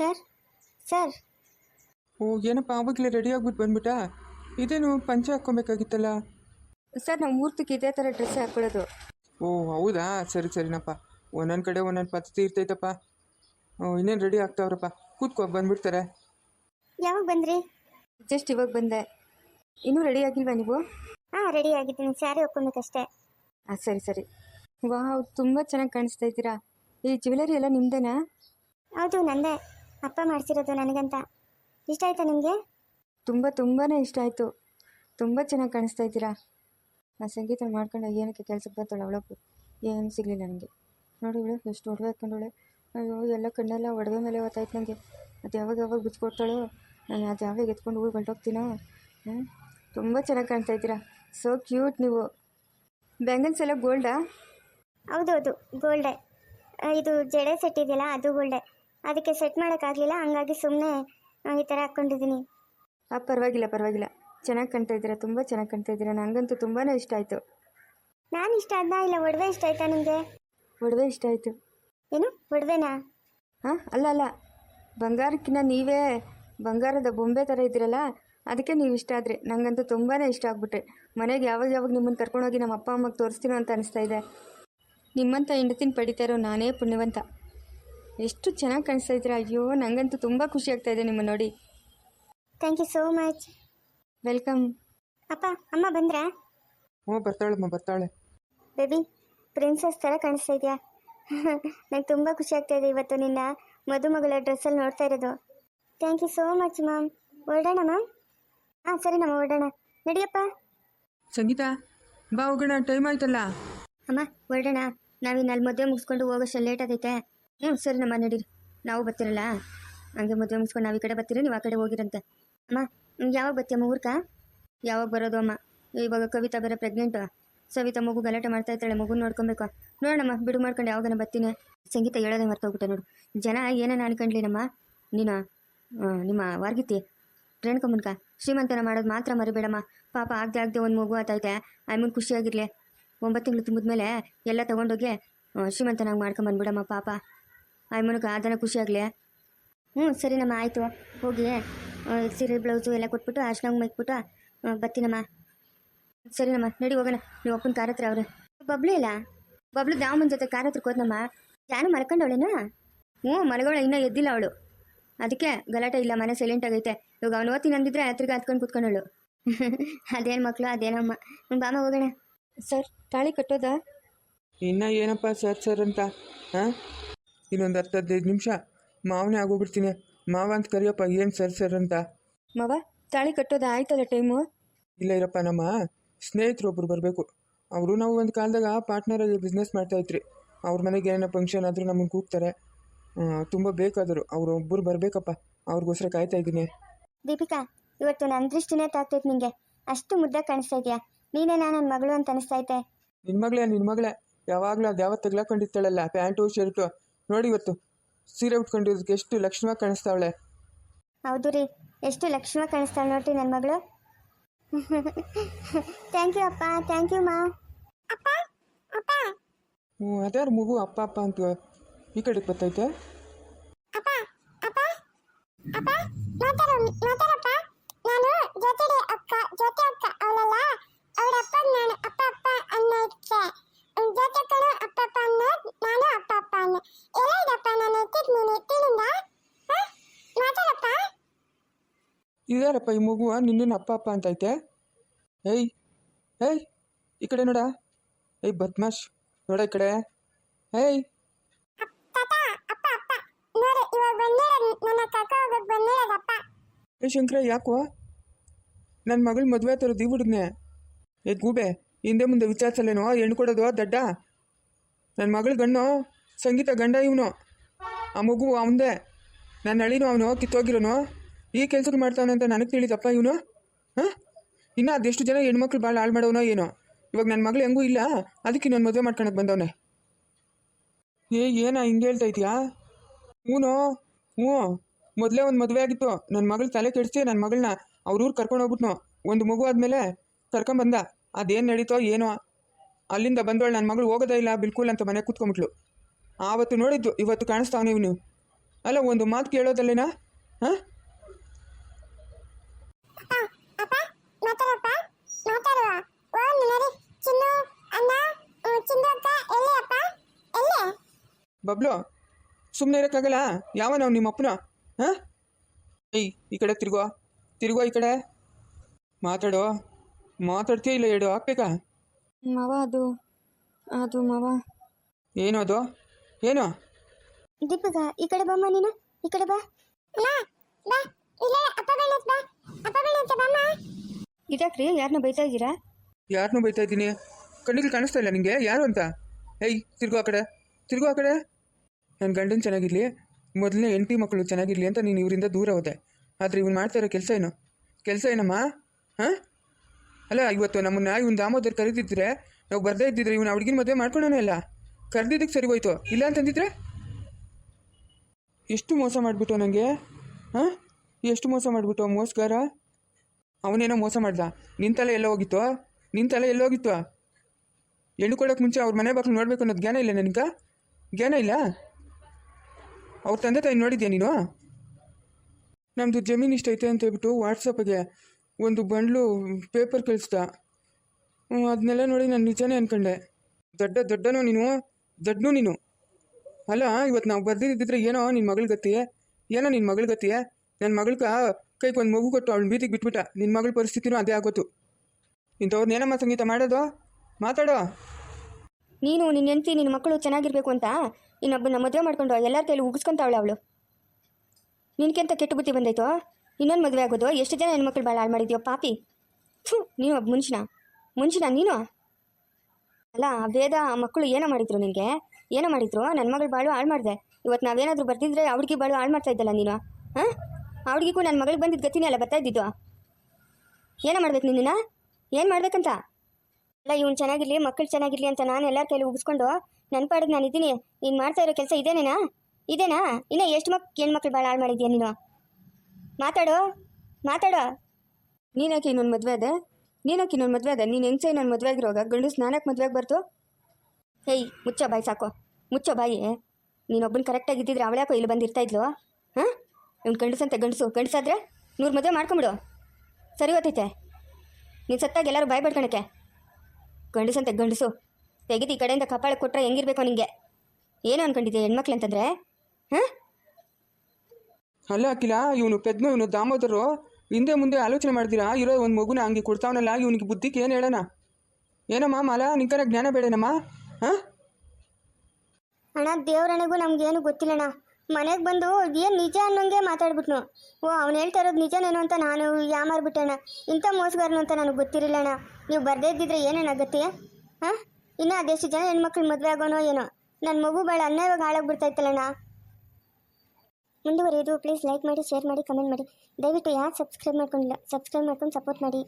Sir sir. ಓ ಏನಪ್ಪ ಆವಾಗಲೇ ready ಆಗ್ಬಿಟ್ಟು ಬಂದ್ಬಿಟ್ಟಾ ಇದೇನು ಪಂಚೆ ಹಾಕ್ಕೊಬೇಕಾಗಿತ್ತಲ್ಲ? ಸರ್ ನಾವು ಮೂರ್ತಕ್ಕೆ ಇದೇ ಥರ ಡ್ರೆಸ್ ಹಾಕ್ಕೊಳ್ಳೋದು ಓ ಹೌದಾ? ಸರಿ ಸರಿನಪ್ಪ. ಒಂದೊಂದು ಕಡೆ ಒಂದೊಂದು ಪದ್ಧತಿ ಇರ್ತೈತಪ್ಪ. ಓ ಇನ್ನೇನು ರೆಡಿ ಆಗ್ತಾವ್ರಪ್ಪ? ಕೂತ್ಕೋ ಬಂದ್ಬಿಡ್ತಾರೆ. ಯಾವಾಗ ಬಂದ್ರಿ? ಜಸ್ಟ್ ಇವಾಗ ಬಂದೆ. ಇನ್ನೂ ರೆಡಿ ಆಗಿಲ್ವಾ ನೀವು? ಹಾಂ ರೆಡಿ ಆಗಿದ್ದೀನಿ. ಸ್ಯಾರಿ ಹಾಕ್ಕೊಬೇಕಷ್ಟೇ. ಹಾಂ ಸರಿ ಸರಿ. ವಾವ್ ತುಂಬ ಚೆನ್ನಾಗಿ ಕಾಣಿಸ್ತಾ ಇದ್ದೀರಾ. ಈ ಜ್ಯುವೆಲರಿ ಎಲ್ಲ ನಿಮ್ಮದೇನಾ ಹೌದು ನಂದೇ. ಅಪ್ಪ ಮಾಡಿಸಿರೋದು ನನಗಂತ. ಇಷ್ಟ ಆಯ್ತಾ ನಿಮಗೆ? ತುಂಬ ತುಂಬಾ ಇಷ್ಟ ಆಯಿತು. ತುಂಬ ಚೆನ್ನಾಗಿ ಕಾಣಿಸ್ತಾ ಇದ್ದೀರಾ? ಆ ಸಂಗೀತ ಮಾಡ್ಕೊಂಡು ಏನಕ್ಕೆ ಕೆಲಸಕ್ಕೆ ಬರ್ತಾಳೆ ಅವಳಪ್ಪು ಏನು ಸಿಗಲಿಲ್ಲ ನನಗೆ. ನೋಡಿ ಇವಳು ಎಷ್ಟು ಒಡವೆ ಹಾಕೊಂಡವಳೆ ಅಯ್ಯೋ ಎಲ್ಲ ಕಣ್ಣೆಲ್ಲ ಒಡವೆ ಮೇಲೆ ಓದ್ತಾಯ್ತು ನನಗೆ ಅದು ಯಾವಾಗ ಯಾವಾಗ ಬಿಚ್ಕೊಡ್ತಾಳೋ? ನಾನು ಅದು ಯಾವಾಗ ಎತ್ಕೊಂಡು ಊರಿಗೆ ಹೊರಟೋಗ್ತೀನೋ? ಹ್ಞೂ ತುಂಬ ಚೆನ್ನಾಗಿ ಕಾಣ್ತಾ ಇದ್ದೀರಾ? ಸೋ ಕ್ಯೂಟ್ ನೀವು. ಬ್ಯಾಂಗಲ್ಸ್ ಎಲ್ಲ ಗೋಲ್ಡಾ ಹೌದೌದು ಗೋಲ್ಡೆ ಇದು ಜಡೆ ಸೆಟ್ ಇದೆಯಲ್ಲ ಅದು ಗೋಲ್ಡೆ ಅದಕ್ಕೆ ಸೆಟ್ ಮಾಡೋಕ್ಕಾಗಲಿಲ್ಲ ಹಂಗಾಗಿ ಸುಮ್ಮನೆ ಈ ಥರ ಹಾಕ್ಕೊಂಡಿದ್ದೀನಿ ಆ ಪರವಾಗಿಲ್ಲ ಪರವಾಗಿಲ್ಲ. ಚೆನ್ನಾಗಿ ಕಾಣ್ತಾ ಇದ್ದೀರಾ? ತುಂಬ ಚೆನ್ನಾಗಿ ಕಾಣ್ತಾ ಇದ್ದೀರಾ? ನನಗಂತೂ ತುಂಬಾ ಇಷ್ಟ ಆಯಿತು. ನಾನು ಇಷ್ಟ ಆದ್ನಾ ಇಲ್ಲ ಒಡವೆ ಇಷ್ಟ ಆಯ್ತಾ ನಿಮಗೆ? ಒಡವೆ ಇಷ್ಟ ಆಯಿತು. ಏನು? ಒಡವೆನಾ? ಹಾಂ ಅಲ್ಲ ಅಲ್ಲ. ಬಂಗಾರಕ್ಕಿಂತ ನೀವೇ ಬಂಗಾರದ ಬೊಂಬೆ ಥರ ಇದ್ದೀರಲ್ಲ ಅದಕ್ಕೆ ನೀವು ಇಷ್ಟ ಆದರೆ. ನನಗಂತೂ ತುಂಬಾ ಇಷ್ಟ ಆಗ್ಬಿಟ್ರೆ ಮನೆಗೆ ಯಾವಾಗ ಯಾವಾಗ ನಿಮ್ಮನ್ನು ಕರ್ಕೊಂಡೋಗಿ ನಮ್ಮ ಅಪ್ಪ ಅಮ್ಮಗೆ ತೋರಿಸ್ತೀನೋ ಅಂತ ಅನಿಸ್ತಾ ಇದೆ. ನಿಮ್ಮಂಥ ಹೆಂಡತಿನ ಪಡಿತಾ ಇರೋ ನಾನೇ ಪುಣ್ಯವಂತ. ಎಷ್ಟು ಚೆನ್ನಾಗಿ ಕಾಣಿಸ್ತಾ ಇದ್ದೀರಾ? ಅಯ್ಯೋ ನನಗಂತೂ ತುಂಬ ಖುಷಿ ಆಗ್ತಾ ಇದೆ ನಿಮ್ಮ ನೋಡಿ. Thank you so much welcome ಅಪ್ಪ ಅಮ್ಮ ಬಂದ್ರಾ? ಹ್ಞೂ ಬರ್ತಾಳಮ್ಮ ಬರ್ತಾಳೆ. ಬೇಬಿ ಪ್ರಿನ್ಸಸ್ ಥರ ಕಾಣಿಸ್ತಾ ಇದೆಯಾ? ನಂಗೆ ತುಂಬ ಖುಷಿ ಆಗ್ತಾ ಇದೆ ಇವತ್ತು ನಿನ್ನ ಮದುಮಗಳ ಡ್ರೆಸ್ಸಲ್ಲಿ ನೋಡ್ತಾ ಇರೋದು. Thank you so much ma'am ಹೊರಡೋಣ ಮ್ಯಾಮ್ ಹಾಂ ಸರಿ ನಮ್ಮ ಹೊರಡೋಣ. ನಡಿಯಪ್ಪ. ಸಂಗೀತ ಬಾ ಹೋಗೋಣ ಟೈಮ್ ಆಯ್ತಲ್ಲ? ಅಮ್ಮ ಹೊರಡೋಣ. ನಾವಿನ್ನು ಅಲ್ಲಿ ಮದುವೆ ಮುಗಿಸ್ಕೊಂಡು ಹೋಗೋಷ್ಟು ಲೇಟ್ ಆಗೈತೆ ಹ್ಞೂ ಸರಿ ನಮ್ಮ ನಡೀರಿ ನಾವು ಬರ್ತೀರಲ್ಲ? ಹಂಗೆ ಮದುವೆ ಮುಗಿಸ್ಕೊಂಡು ನಾವು ಈ ಕಡೆ ಬರ್ತೀರಿ, ನೀವು ಆ ಕಡೆ ಹೋಗಿರಂತೆ. ಅಮ್ಮ ಯಾವಾಗ ಬರ್ತೀಯಮ್ಮ ಊರ್ಕ? ಯಾವಾಗ ಬರೋದು ಅಮ್ಮ? ಇವಾಗ ಕವಿತಾ ಬೇರೆ ಪ್ರೆಗ್ನೆಂಟು ಸವಿತಾ ಮಗು ಗಲಾಟೆ ಮಾಡ್ತಾ ಇರ್ತಾಳೆ ಮಗು ನೋಡ್ಕೊಬೇಕು. ನೋಡೋಣಮ್ಮ, ಬಿಡು ಮಾಡ್ಕೊಂಡು ಯಾವಾಗನ ಬರ್ತೀನಿ. ಸಂಗೀತ ಹೇಳೋದೇ ಮರ್ತೋಗ್ಬಿಟ್ಟೆ ನೋಡು. ಜನ ಏನೇನು ಅನ್ಕೊಂಡ್ಲಿನಮ್ಮ ನೀನು ನಿಮ್ಮ ವಾರ್ಗಿತಿ ರೇಣುಕಮ್ಮನ್ಕ ಶ್ರೀಮಂತನ ಮಾಡೋದು ಮಾತ್ರ ಮರಿಬೇಡಮ್ಮ. ಪಾಪ ಆಗದೆ ಆಗದೆ ಒಂದು ಮಗು ಆತೈತೆ ಆಯ್ಮನ್ ಖುಷಿಯಾಗಿರಲಿ ಒಂಬತ್ತು ತಿಂಗಳು ತುಂಬಿದ್ಮೇಲೆ ಎಲ್ಲ ತೊಗೊಂಡೋಗಿ ಶ್ರೀಮಂತನಾಗಿ ಮಾಡ್ಕೊಂಬಂದ್ಬಿಡಮ್ಮ ಪಾಪ. ಆಯ್ಮನ್ಗೆ ಖುಷಿ ಖುಷಿಯಾಗಲಿ ಹ್ಞೂ ಸರಿನಮ್ಮ ಆಯಿತು. ಹೋಗಿ ಸೀರೆ, ಬ್ಲೌಸು ಎಲ್ಲ ಕೊಟ್ಬಿಟ್ಟು ಅರ್ಶಿನ ಮೈಕ್ಬಿಟ್ಟು ಬರ್ತೀನಮ್ಮ. ಸರಿನಮ್ಮ ನಡಿ ಹೋಗೋಣ. ನೀವು ಅಪ್ಪನ ಕಾರ್ ಹತ್ರ ಅವ್ರೆ. ಬಬ್ಲು ಇಲ್ಲ? ಬಬ್ಲು ದಾವಮ್ಮನ ಜೊತೆ ಕಾರ್ ಹತ್ರ ಹೋದ್ನಮ್ಮ. ಯಾರು ಮಲ್ಕೊಂಡವಳೇನಾ ಹ್ಞೂ ಮಲಗೋಳ ಇನ್ನೂ ಎದ್ದಿಲ್ಲ ಅವಳು. ಅದಕ್ಕೆ ಗಲಾಟೆ ಇಲ್ಲ, ಮನೆ ಸೈಲೆಂಟ್ ಆಗೈತೆ. ಇವಾಗ ಅವ್ನು ಓದ್ತೀನಿ ಅಂದಿದ್ರೆ ಹತ್ರಿಗೆ ಹತ್ಕೊಂಡು ಕೂತ್ಕೊಂಡಳು ಅದೇನು ಮಕ್ಕಳು ಅದೇನಮ್ಮ. ಬಾಮ ಹೋಗೋಣ. ಸರ್, ತಾಳಿ ಕಟ್ಟೋದಾ? ಇನ್ನ ಏನಪ್ಪ ಸರ್ ಸರ್ ಅಂತ ಹಾಂ ಇನ್ನೊಂದು ಹತ್ತು ಹದಿನೈದು ನಿಮಿಷ. ಮಾವನೇ ಆಗೋಗ್ಬಿಡ್ತೀನಿ. ಮಾವ ಅಂತ ಕರಿಯಪ್ಪ ಏನು ಸರ್ ಸರ್ ಅಂತ? ಮಾವ ತಾಳಿ ಕಟ್ಟೋದು ಆಯ್ತಲ್ಲ ಟೈಮು? ಇಲ್ಲ ಇರಪ್ಪ ನಮ್ಮ ಸ್ನೇಹಿತರು ಒಬ್ಬರು ಬರಬೇಕು. ಅವರು ನಾವು ಒಂದು ಕಾಲದಾಗ ಪಾರ್ಟ್ನರಾಗಿ ಬಿಸ್ನೆಸ್ ಮಾಡ್ತಾಯಿದ್ರಿ ಅವ್ರ ಮನೆಗೆ ಏನೋ ಫಂಕ್ಷನ್ ಆದರೂ ನಮಗೆ ಕೂಗ್ತಾರೆ. ತುಂಬ ಬೇಕಾದರು. ಅವರು ಒಬ್ಬರು ಬರಬೇಕಪ್ಪ. ಅವ್ರಿಗೋಸ್ಕರ ಕಾಯ್ತಾ ಇದ್ದೀನಿ. ದೀಪಿಕಾ ಇವತ್ತು ನನ್ನ ದೃಷ್ಟಿನೇ ತಾಕ್ತೈತೆ ನಿಂಗೆ. ಅಷ್ಟು ಮುದ್ದೆ ಕಾಣಿಸ್ತಾ ಇದೆಯಾ? ನೀನೇನಾ ನನ್ನ ಮಗಳು ಅಂತ ಅನಿಸ್ತೈತೆ ನಿನ್ನ ಮಗಳೇ ನಿನ್ನ ಮಗಳೇ. ಯಾವಾಗಲೂ ಅದು ಯಾವತ್ತು ತಗ್ಲಾಕೊಂಡಿರ್ತಾಳಲ್ಲ? Pant shirt. ನೋಡಿ ಇವತ್ತು ಸೀರೆ ಉಟ್ಕೊಂಡಿರೋದಕ್ಕೆ ಎಷ್ಟು ಲಕ್ಷಣವಾಗಿ ಕಾಣಿಸ್ತಾವಳೆ. ಹೌದು ರೀ ಎಷ್ಟು ಲಕ್ಷ್ಮಣ ಕಾಣಿಸ್ತಾಳೆ ನೋಡ್ರಿ ನನ್ನ ಮಗಳು. ಥ್ಯಾಂಕ್ ಯು ಅಪ್ಪ ಥ್ಯಾಂಕ್ ಯು ಮಾ. ಅಪ್ಪ ಅಪ್ಪ. ಹ್ಞೂ ಅದ್ಯಾರು ಮಗು ಅಪ್ಪ ಅಪ್ಪ ಅಂತ ಈ ಕಡೆಗೆ ಬರ್ತೈತೆ ಅಪ್ಪ ಅಪ್ಪ. ಅಪ್ಪ ಮಾತಾಡೋ ಮಾತಾಡಪ್ಪ ನಾನು ಜ್ಯೋತಿಡಿ ಅಕ್ಕ ಜ್ಯೋತಿ ಅಕ್ಕ ಅವಳಲ್ಲ ಅವಳ ಅಪ್ಪ ನಾನು ಅಪ್ಪ ಅಪ್ಪ ಅನ್ನೋದಕ್ಕೆ ಜ್ಯೋತಿ ಅಕ್ಕನು ಅಪ್ಪ ಅಪ್ಪ ಅನ್ನೋದು ನಾನು ಅಪ್ಪ ಅಪ್ಪ ಅನ್ನೋ ಎಲ್ಲ ಇದಪ್ಪ ನಾನು ಎತ್ತಿದ್ ನೀನು ಎತ್ತಿನಿಂದ ಮಾತಾಡಪ್ಪ ಇದ್ಯಾರಪ್ಪ ಈ ಮಗು ನಿನ್ನ ಅಪ್ಪ ಅಪ್ಪ ಅಂತೈತೆ ಏಯ್ ಏಯ್ ಈ ಕಡೆ ನೋಡ. ಏಯ್ ಬದ್ಮಾಶ್ ನೋಡ ಈ ಕಡೆ. ಏಯ್. ಏ ಶಂಕರ ಯಾಕೋ? ನನ್ನ ಮಗಳ ಮದುವೆ ತರೋದು ಈ ಹುಡುಗನೆ. ಏ ಗೂಬೆ ಹಿಂದೆ ಮುಂದೆ ವಿಚಾರಿಸಲೇನೋ ಹೆಣ್ಣು ಕೊಡೋದು ದಡ್ಡ? ನನ್ನ ಮಗಳ ಗಣ್ಣು ಸಂಗೀತ ಗಂಡ ಇವನು. ಆ ಮಗು ಅವನದೇ ನನ್ನ ಅಳಿನೂ ಅವನು ಕಿತ್ತೋಗಿರೋನು. ಈ ಕೆಲಸ ಮಾಡ್ತಾನೆ ಅಂತ ನನಗೆ ತಿಳಿದಪ್ಪ ಇವನು? ಹಾಂ? ಇನ್ನು ಅದೆಷ್ಟು ಜನ ಹೆಣ್ಮಕ್ಳು ಭಾಳ ಹಾಳು ಮಾಡೋನೋ ಏನೋ? ಇವಾಗ ನನ್ನ ಮಗಳು ಹೆಂಗೂ ಇಲ್ಲ, ಅದಕ್ಕೆ ನಾನು ಮದುವೆ ಮಾಡ್ಕೊಳಕ್ಕೆ ಬಂದವನೆ. ಏ, ಏನ ಹಿಂಗೆ ಹೇಳ್ತಾ ಇದೆಯಾ? ಹ್ಞೂ ಹ್ಞೂ. ಮೊದಲೇ ಒಂದು ಮದುವೆ ಆಗಿತ್ತು. ನನ್ನ ಮಗಳು ತಲೆ ಕೆಡಿಸಿ ನನ್ನ ಮಗಳನ್ನ ಅವ್ರೂರು ಕರ್ಕೊಂಡು ಹೋಗ್ಬಿಟ್ನು. ಒಂದು ಮಗು ಆದಮೇಲೆ ಕರ್ಕೊಂಬಂದ ಅದೇನು ನಡೀತೋ ಏನೋ? ಅಲ್ಲಿಂದ ಬಂದವಳು ನನ್ನ ಮಗಳು ಹೋಗೋದೇ ಇಲ್ಲ, ಬಿಲ್ಕುಲ್ ಅಂತ ಮನೆ ಕೂತ್ಕೊಂಬಿಟ್ಲು. ಆವತ್ತು ನೋಡಿದ್ದು, ಇವತ್ತು ಕಾಣಿಸ್ತಾವನೆ ಇವನು. ಅಲ್ಲ, ಒಂದು ಮಾತು ಕೇಳೋದಲ್ಲೇನಾ? ಹಾಂ ಅಪ್ಪ ಮಾತಾಡಪ್ಪ ಮಾತಾಡುವ ಓ ನಿನ್ನರಿ ಚಿನ್ನು ಅಣ್ಣ ಹ್ಮ್, ಚಿನ್ನು ಅಕ್ಕ ಎಲ್ಲಿ ಅಪ್ಪ ಎಲ್ಲಿ ಬಬ್ಲು ಸುಮ್ಮನೆ ಇರೋಕ್ಕಾಗಲ್ಲ ಯಾವ ನಾವು ನಿಮ್ಮ ಅಪ್ಪನ? ಹಾಂ? ಏಯ್ ಈ ಕಡೆ ತಿರುಗೋ. ತಿರುಗೋ ಈ ಕಡೆ. ಮಾತಾಡೋ. ಮಾತಾಡ್ತೀಯ ಇಲ್ಲ ಹೇಳು ಹಾಕ್ಬೇಕಾ? ಮಾವ ಅದು. ಅದು ಮಾವ. ಏನು ಅದು? ಏನು? ದೀಪಕ ಈ ಕಡೆ ಬಮ್ಮ ನೀನು? ಈ ಕಡೆ ಬಾ. ಅಮ್ಮ ಬಾ. ಇಲ್ಲೇ ಅಪ್ಪ ಬೆಳೆತ್ ಬಾ. ಅಪ್ಪ ಬಮ್ಮ. ಇದಾಕ್ರಿ ಯಾರನ್ನ ಬೈತಾ ಇದ್ದೀರಾ? ಯಾರನ್ನೂ ಬೈತಾ ಇದ್ದೀನಿ. ಕಣ್ಣಿಗೆ ಕಾಣಿಸ್ತಾ ಇಲ್ಲ ನಿಂಗೆ? ಯಾರು ಅಂತ? ಏಯ್ ತಿರ್ಗೋ ಆ ಕಡೆ. ತಿರ್ಗೋ ಆ ಕಡೆ, ನನ್ನ ಗಂಡನ ಚೆನ್ನಾಗಿರಲಿ, ಮೊದಲನೇ ಎಂಟಿ ಮಕ್ಕಳು ಚೆನ್ನಾಗಿರಲಿ ಅಂತ ನೀನು ಇವರಿಂದ ದೂರ ಹೋದೆ. ಆದರೆ ಇವನು ಮಾಡ್ತಾ ಇರೋ ಕೆಲಸ ಏನು? ಕೆಲಸ ಏನಮ್ಮ? ಹಾಂ? ಅಲ್ಲ, ಇವತ್ತು ನಮ್ಮನ್ನ ಇವನು ದಾಮೋದರ್ ಕರೆದಿದ್ದರೆ ನಾವು ಬರ್ದೇ ಇದ್ದಿದ್ರೆ ಇವನು ಹುಡುಗಿನ ಮದುವೆ ಮಾಡ್ಕೊಳೋಣ ಇಲ್ಲ? ಕರೆದಿದ್ದಕ್ಕೆ ಸರಿ ಹೋಯ್ತು. ಇಲ್ಲ ಅಂತಂದಿದ್ರೆ? ಎಷ್ಟು ಮೋಸ ಮಾಡಿಬಿಟ್ಟು ನನಗೆ ಹಾಂ? ಎಷ್ಟು ಮೋಸ ಮಾಡಿಬಿಟ್ಟು ಮೋಸ್ಗಾರ? ಅವನೇನೋ ಮೋಸ ಮಾಡ್ದ. ತಲೆ ಎಲ್ಲ ಹೋಗಿತ್ತು? ನಿನ್ ತಲೆ ಎಲ್ಲ ಹೋಗಿತ್ತು? ಹೆಣ್ಣು ಕೊಡೋಕೆ ಮುಂಚೆ ಅವ್ರ ಮನೆ ಬಾಕ್ಲು ನೋಡಬೇಕು ಅನ್ನೋದು ಜ್ಞಾನ ಇಲ್ಲ ನಿನಗೆ? ಜ್ಞಾನ ಇಲ್ಲ? ಅವ್ರ ತಂದೆ ತಾಯಿ ನೋಡಿದ್ಯಾ ನೀನು? ನಮ್ಮದು ಜಮೀನು ಇಷ್ಟೈತೆ ಅಂತ ಹೇಳ್ಬಿಟ್ಟು ವಾಟ್ಸಪ್ಗೆ ಒಂದು ಬಂಡ್ಲು ಪೇಪರ್ ಕಳಿಸ್ದ. ಅದನ್ನೆಲ್ಲ ನೋಡಿ ನಾನು ನಿಜನೇ ಅನ್ಕೊಂಡೆ. ದೊಡ್ಡ ದೊಡ್ಡನೋ ನೀನು? ದೊಡ್ಡನು ನೀನು? ಅಲ್ಲ ಇವತ್ತು ನಾವು ಬರ್ದಿದ್ದಿದ್ರೆ ಏನೋ ನಿನ್ನ ಮಗಳ ಗತಿ? ಏನೋ ನಿನ್ನ ಮಗಳ ಗತಿ? ನನ್ನ ಮಗಳಿಗೆ ಕೈಗೆ ಒಂದು ಮಗು ಕೊಟ್ಟು ಅವಳು ಬೀದಿಗೆ ಬಿಟ್ಬಿಟ್ಟ. ನಿನ್ನ ಮಗಳ ಪರಿಸ್ಥಿತಿನೂ ಅದೇ ಆಗೋತು. ಇಂಥವ್ರನ್ನ ಏನಮ್ಮ ಸಂಗೀತ ಮಾಡೋದು? ಮಾತಾಡೋ? ನೀನು ನಿನ್ನ ಹೆಂಡತಿ ನಿನ್ನ ಮಕ್ಕಳು ಚೆನ್ನಾಗಿರ್ಬೇಕು ಅಂತ ಇನ್ನೊಬ್ಬನ ಮದುವೆ ಮಾಡ್ಕೊಂಡು ಎಲ್ಲರ ಕೈಲಿ ಉಗಿಸ್ಕೊಂತಾವಳೆ ಅವಳು. ನಿನ್ಕೆಂತ ಕೆಟ್ಟು ಬುದ್ಧಿ ಬಂದೈತೋ? ಇನ್ನೊಂದು ಮದುವೆ ಆಗೋದು? ಎಷ್ಟು ಜನ ಹೆಣ್ಮಕ್ಳು ಭಾಳ ಹಾಳು ಮಾಡಿದ್ಯೋ ಪಾಪಿ? ಥು, ನೀನು ಒಬ್ಬ ಮುಂಚಿನ ಮುಂಚಿನ ನೀನು? ಅಲ್ಲ ವೇದ ಮಕ್ಕಳು ಏನೋ ಮಾಡಿದ್ರು ನಿನಗೆ? ಏನೋ ಮಾಡಿದ್ರು? ನನ್ನ ಮಗಳು ಬಾಳು ಹಾಳು ಮಾಡಿದೆ. ಇವತ್ತು ನಾವೇನಾದರೂ ಬರ್ದಿದ್ರೆ ಅವಳಿಗೆ ಬಾಳು ಹಾಳು ಮಾಡ್ತಾ ಇದ್ದಲ್ಲ ನೀನು? ಹಾಂ? ಅವಳಿಗೂ ನನ್ನ ಮಗಳಿಗೆ ಬಂದಿದ್ದು ಗತಿನೇ ಅಲ್ಲ ಬರ್ತಾ ಇದ್ದಿದ್ದು? ಏನೋ ಮಾಡ್ಬೇಕು ನಿನ್ನ? ಏನು ಮಾಡ್ಬೇಕಂತ? ಅಲ್ಲ ಇವ್ನು ಚೆನ್ನಾಗಿರ್ಲಿ ಮಕ್ಕಳು ಚೆನ್ನಾಗಿರ್ಲಿ ಅಂತ ನಾನು ಎಲ್ಲ ಕೈಲಿ ಉಗಿಸ್ಕೊಂಡು ನನ್ನ ಪಾಡಿಗೆ ನಾನು ಇದ್ದೀನಿ. ನೀನು ಮಾಡ್ತಾ ಇರೋ ಕೆಲಸ ಇದೇನೇನಾ? ಇದೇನಾ? ಇನ್ನೂ ಎಷ್ಟು ಮಕ್ ಹೆಣ್ಮಕ್ಳು ಭಾಳ ಹಾಳು ಮಾಡಿದ್ಯಾ ನೀನು? ಮಾತಾಡು ಮಾತಾಡು. ನೀನಾಕೆ ಇನ್ನೊಂದು ಮದುವೆ ಅದೇ ನೀನಾಕೆ ಇನ್ನೊಂದು ಮದುವೆ ಅದೇ ನೀನು ಹೆಂಗ್ಸೆ ಇನ್ನೊಂದು ಮದುವೆ ಆಗಿರೋವಾಗ? ಗಂಡು ಸ್ನಾನಕ್ಕೆ ಮದುವೆಗೆ ಬರ್ತು ಹೇಯ್ ಮುಚ್ಚೋ ಬಾಯಿ ಸಾಕು. ಮುಚ್ಚೋ ಬಾಯಿ. ನೀನೊಬ್ಬನ ಕರೆಕ್ಟಾಗಿ ಇದ್ದಿದ್ರೆ ಅವಳ್ಯಾಕೋ ಇಲ್ಲಿ ಬಂದಿರ್ತಾ ಇದ್ಲು? ಹಾಂ? ಇವ್ನು ಗಂಡಸಂತೆ ಗಂಡಸು. ಗಂಡಸಾದ್ರೆ ನೂರು ಮದುವೆ ಮಾಡ್ಕೊಂಬಿಡು. ಸರಿ ಹೋತೈತೆ. ನೀನು ಸತ್ತಾಗ ಎಲ್ಲರೂ ಬಾಯ್ ಬಡ್ಕೊಳಕ್ಕೆ ಗಂಡಸಂತೆ ಗಂಡಸು. ತೆಗೆದು ಈ ಕಡೆಯಿಂದ ಕಪಾಳ ಕೊಟ್ಟರೆ ಹೆಂಗಿರ್ಬೇಕು ನಿಂಗೆ? ಏನು ಅನ್ಕೊಂಡಿದ್ದೆ ಹೆಣ್ಮಕ್ಳು ಅಂತಂದರೆ? ಹಾಂ? ಅಲ್ಲ ಅಖಿಲ ಇವನು ಪೆದ್ಮ ಇವನು ದಾಮೋದರು ಹಿಂದೆ ಮುಂದೆ ಆಲೋಚನೆ ಮಾಡ್ತೀರಾ? ಇರೋ ಒಂದು ಮಗುನ ಹಂಗೆ ಕೊಡ್ತಾವನಲ್ಲ ಇವನಿಗೆ ಬುದ್ಧಿಗೆ ಏನು ಹೇಳೋಣ? ಏನಮ್ಮ ಮಾಲ ನಿಂಕರ ಜ್ಞಾನ ಬೇಡನಮ್ಮ? ಹಾಂ? ಅಣ್ಣ ದೇವ್ರಣೆಗೂ ನಮ್ಗೇನು ಗೊತ್ತಿಲ್ಲಣ್ಣ. ಮನೆಗೆ ಬಂದು ಏನು ನಿಜ ಅನ್ನೋಂಗೆ ಮಾತಾಡ್ಬಿಟ್ನು. ಓ, ಅವ್ನು ಹೇಳ್ತಾ ಇರೋದು ನಿಜನೇನು ಅಂತ ನಾನು ಯಾಮಾರ್ಬಿಟ್ಟಣ ಇಂಥ ಮೋಸಗಾರನು ಅಂತ ನನಗೆ ಗೊತ್ತಿರಲಿಲ್ಲಣ್ಣ. ನೀವು ಬರದೇ ಇದ್ದಿದ್ರೆ ಏನೇನು ಆಗುತ್ತೆ? ಹಾಂ? ಇನ್ನೂ ಅದೆಷ್ಟು ಜನ ಹೆಣ್ಮಕ್ಳು ಮದುವೆ ಆಗೋನೋ ಏನೋ? ನನ್ನ ಮಗು ಭಾಳ ಅನ್ಯಾಯವಾಗಿ ಹಾಳಾಗ್ಬಿಡ್ತಾಯ್ತಲ್ಲಣ್ಣ. ಮುಂದುವರಿಯೋದು, ಪ್ಲೀಸ್ ಲೈಕ್ ಮಾಡಿ, ಶೇರ್ ಮಾಡಿ, ಕಮೆಂಟ್ ಮಾಡಿ. ದಯವಿಟ್ಟು ಯಾರು ಸಬ್ಸ್ಕ್ರೈಬ್ ಮಾಡ್ಕೊಂಡಿಲ್ಲ, ಸಬ್ಸ್ಕ್ರೈಬ್ ಮಾಡ್ಕೊಂಡು ಸಪೋರ್ಟ್ ಮಾಡಿ.